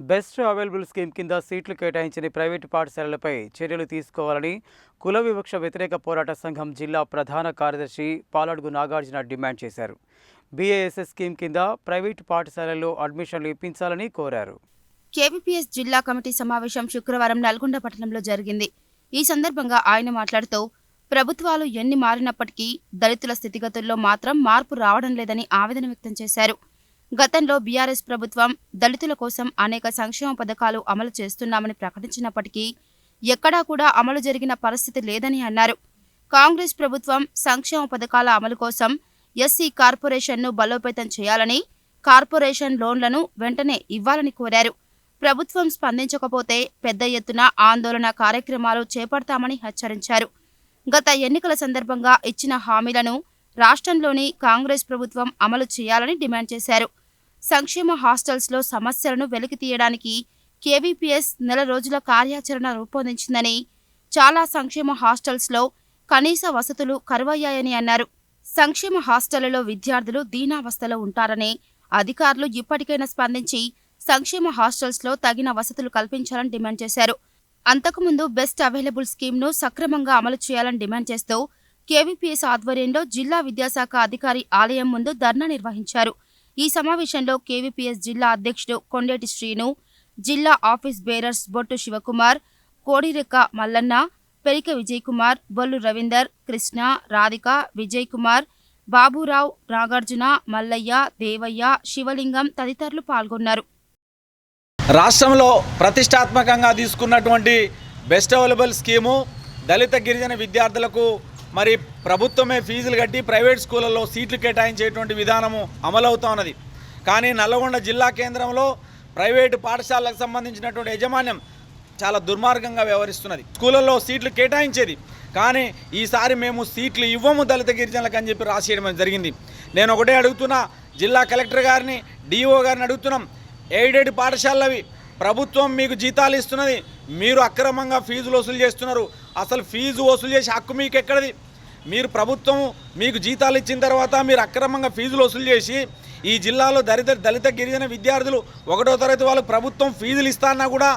Best available scheme కింద సీట్లు కేటాయించిన ప్రైవేటు పాఠశాలలపై చర్యలు తీసుకోవాలని కుల వివక్ష వ్యతిరేక పోరాట సంఘం జిల్లా ప్రధాన కార్యదర్శి పాలడుగు నాగార్జున డిమాండ్ చేశారు. బీఏఎస్ఎస్ స్కీమ్ కింద ప్రైవేటు పాఠశాలల్లో అడ్మిషన్లు ఇప్పించాలని కోరారు. కేవీపీఎస్ జిల్లా కమిటీ సమావేశం శుక్రవారం నల్గొండ పట్టణంలో జరిగింది. ఈ సందర్భంగా ఆయన మాట్లాడుతూ ప్రభుత్వాలు ఎన్ని మారినప్పటికీ దళితుల స్థితిగతుల్లో మాత్రం మార్పు రావడం లేదని ఆవేదన వ్యక్తం చేశారు. గతంలో బీఆర్ఎస్ ప్రభుత్వం దళితుల కోసం అనేక సంక్షేమ పథకాలు అమలు చేస్తున్నామని ప్రకటించినప్పటికీ ఎక్కడా కూడా అమలు జరిగిన పరిస్థితి లేదని అన్నారు. కాంగ్రెస్ ప్రభుత్వం సంక్షేమ పథకాల అమలు కోసం ఎస్సీ కార్పొరేషన్ను బలోపేతం చేయాలని కార్పొరేషన్ లోన్లను వెంటనే ఇవ్వాలని కోరారు. ప్రభుత్వం స్పందించకపోతే పెద్ద ఎత్తున ఆందోళన కార్యక్రమాలు చేపడతామని హెచ్చరించారు. గత ఎన్నికల సందర్భంగా ఇచ్చిన హామీలను రాష్ట్రంలోని కాంగ్రెస్ ప్రభుత్వం అమలు చేయాలని డిమాండ్ చేశారు. సంక్షేమ హాస్టల్స్లో సమస్యలను వెలికి తీయడానికి కేవీపీఎస్ నెల రోజుల కార్యాచరణ రూపొందించిందని చాలా సంక్షేమ హాస్టల్స్లో కనీస వసతులు కరువయ్యాయని అన్నారు. సంక్షేమ హాస్టళ్ళలో విద్యార్థులు దీనావస్థలో ఉంటారని అధికారులు ఇప్పటికైనా స్పందించి సంక్షేమ హాస్టల్స్లో తగిన వసతులు కల్పించాలని డిమాండ్ చేశారు. అంతకుముందు బెస్ట్ అవైలబుల్ స్కీమ్ను సక్రమంగా అమలు చేయాలని డిమాండ్ చేస్తూ కేవీపీఎస్ ఆధ్వర్యంలో జిల్లా విద్యాశాఖ అధికారి ఆలయం ముందు ధర్నా నిర్వహించారు. ఈ సమావేశంలో కేవీపీఎస్ జిల్లా అధ్యక్షుడు కొండేటి శ్రీను జిల్లా ఆఫీస్ బేరర్స్ బొట్టు శివకుమార్ కోడిరెక్క మల్లన్న పెరిక విజయ్ కుమార్ బొల్లు రవీందర్ కృష్ణ రాధిక విజయ్ కుమార్ బాబురావు నాగార్జున మల్లయ్య దేవయ్య శివలింగం తదితరులు పాల్గొన్నారు. రాష్ట్రంలో ప్రతిష్టాత్మకంగా తీసుకున్నటువంటి బెస్ట్ అవైలబుల్ స్కీము దళిత గిరిజన విద్యార్థులకు మరి ప్రభుత్వమే ఫీజులు కట్టి ప్రైవేట్ స్కూళ్ళల్లో సీట్లు కేటాయించేటువంటి విధానము అమలవుతా ఉన్నది. కానీ నల్లగొండ జిల్లా కేంద్రంలో ప్రైవేటు పాఠశాలకు సంబంధించినటువంటి యాజమాన్యం చాలా దుర్మార్గంగా వ్యవహరిస్తున్నది. స్కూళ్ళల్లో సీట్లు కేటాయించేది. కానీ ఈసారి మేము సీట్లు ఇవ్వము దళిత గిరిజనులకు అని చెప్పి రాసేయడం జరిగింది. నేను ఒకటే అడుగుతున్నా జిల్లా కలెక్టర్ గారిని డిఓ గారిని అడుగుతున్నాం ఎయిడెడ్ పాఠశాలవి ప్రభుత్వం మీకు జీతాలు ఇస్తున్నది మీరు అక్రమంగా ఫీజులు వసూలు చేస్తున్నారు. అసలు ఫీజు వసూలు చేసే హక్కు మీకు ఎక్కడిది మీరు ప్రభుత్వం మీకు జీతాలు ఇచ్చిన తర్వాత మీరు అక్రమంగా ఫీజులు వసూలు చేసి ఈ జిల్లాలో దళిత దళిత గిరిజన విద్యార్థులు ఒకటో తరగతి వాళ్ళకు ప్రభుత్వం ఫీజులు ఇస్తానా కూడా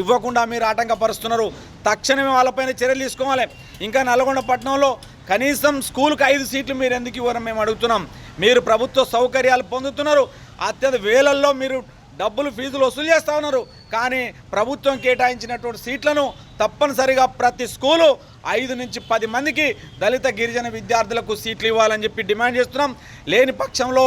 ఇవ్వకుండా మీరు ఆటంకపరుస్తున్నారు. తక్షణమే వాళ్ళపైన చర్యలు తీసుకోవాలి. ఇంకా నల్గొండ పట్టణంలో కనీసం స్కూల్కి ఐదు సీట్లు మీరు ఎందుకు ఇవ్వరని మేము అడుగుతున్నాం. మీరు ప్రభుత్వ సౌకర్యాలు పొందుతున్నారు. అత్యంత వేలల్లో మీరు డబ్బులు ఫీజులు వసూలు చేస్తూ ఉన్నారు. కానీ ప్రభుత్వం కేటాయించినటువంటి సీట్లను తప్పనిసరిగా ప్రతి స్కూలు ఐదు నుంచి పది మందికి దళిత గిరిజన విద్యార్థులకు సీట్లు ఇవ్వాలని చెప్పి డిమాండ్ చేస్తున్నాం. లేని పక్షంలో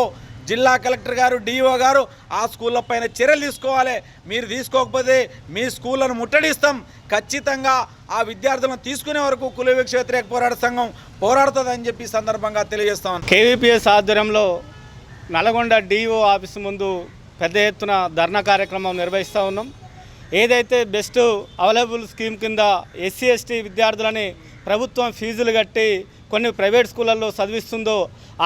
జిల్లా కలెక్టర్ గారు డిఓ గారు ఆ స్కూళ్ళ పైన చర్యలు తీసుకోవాలి. మీరు తీసుకోకపోతే మీ స్కూళ్ళను ముట్టడిస్తాం. ఖచ్చితంగా ఆ విద్యార్థులను తీసుకునే వరకు కుల వ్యతిరేక పోరాట సంఘం పోరాడుతుందని చెప్పి సందర్భంగా తెలియజేస్తాం కేవీపీఎస్ ఆధ్వర్యంలో నల్గొండ డిఓ ఆఫీస్ ముందు పెద్ద ఎత్తున ధర్నా కార్యక్రమం నిర్వహిస్తూ ఉన్నాం. ఏదైతే బెస్ట్ అవైలబుల్ స్కీమ్ కింద ఎస్సీ ఎస్టీ విద్యార్థులని ప్రభుత్వం ఫీజులు కట్టి కొన్ని ప్రైవేట్ స్కూళ్ళల్లో చదివిస్తుందో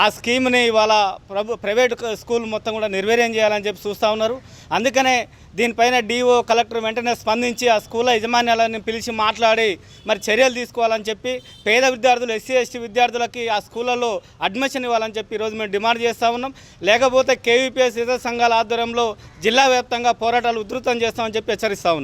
ఆ స్కీమ్ని ఇవాళ ప్రభు ప్రైవేట్ స్కూల్ మొత్తం కూడా నిర్వీర్యం చేయాలని చెప్పి చూస్తూ ఉన్నారు. అందుకనే దీనిపైన డిఓ కలెక్టర్ వెంటనే స్పందించి ఆ స్కూళ్ళ యజమాన్యాలను పిలిచి మాట్లాడి మరి చర్యలు తీసుకోవాలని చెప్పి పేద విద్యార్థులు ఎస్సీ ఎస్టీ విద్యార్థులకి ఆ స్కూళ్ళలో అడ్మిషన్ ఇవ్వాలని చెప్పి ఈరోజు మేము డిమాండ్ చేస్తూ ఉన్నాం. లేకపోతే కేవీపీఎస్ ఇతర సంఘాల ఆధ్వర్యంలో జిల్లా వ్యాప్తంగా పోరాటాలు ఉధృతం చేస్తామని చెప్పి హెచ్చరిస్తా ఉన్నాం.